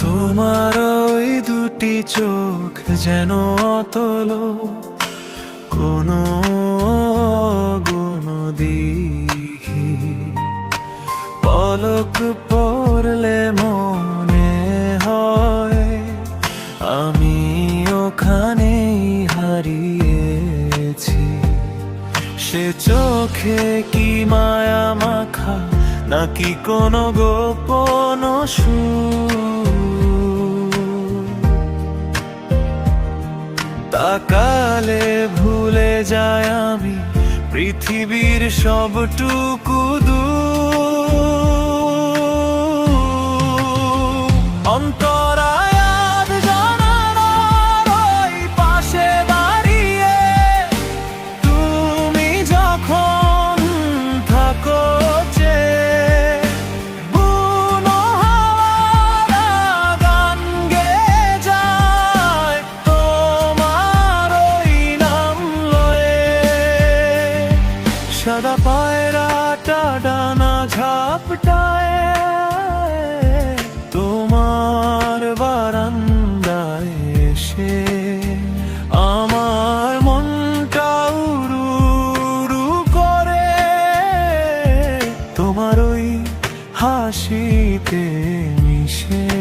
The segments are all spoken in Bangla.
তোমার ওই দুটি চোখ যেন অতল কোনো গুণ দিহি পলক পড়লে সে চোখে কি মায়া মাখা, নাকি কোনো গোপন তাকালে ভুলে যায় আমি পৃথিবীর সবটুকু দূর। অন্তরায় সাদা পায়রাটা ডানা ঝাপটায়, তোমার বারান্দায় এসে আমার মনটা উড়ু করে, তোমার ওই হাসিতে মিশে।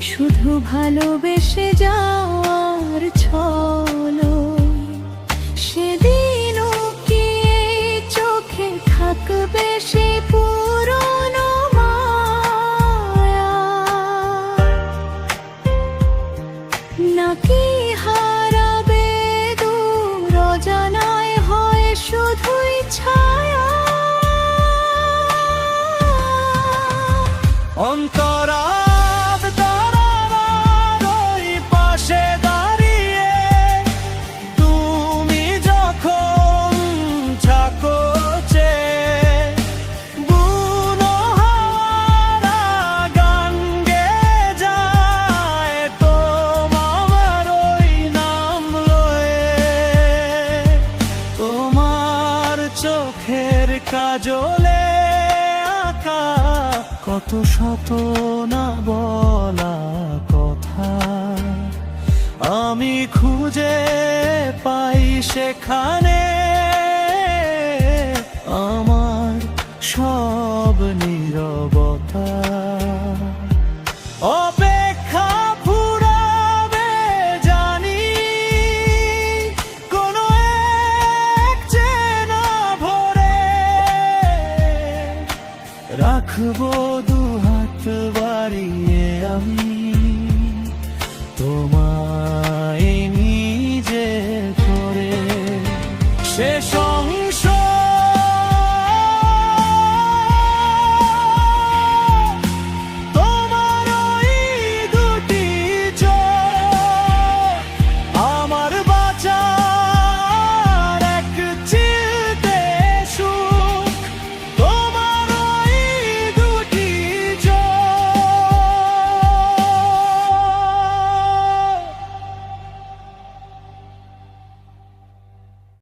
শুধু ভালোবেসে যাওয়ার ছলো। সেদিনও কি চোখে থাকবে সে পুরনো মায়া। নাকি হারাবে কাজলে আঁকা কত শত না বলা কথা। আমি খুঁজে পাই সেখানে রাখব দু হাত বাড়িয়ে আমি।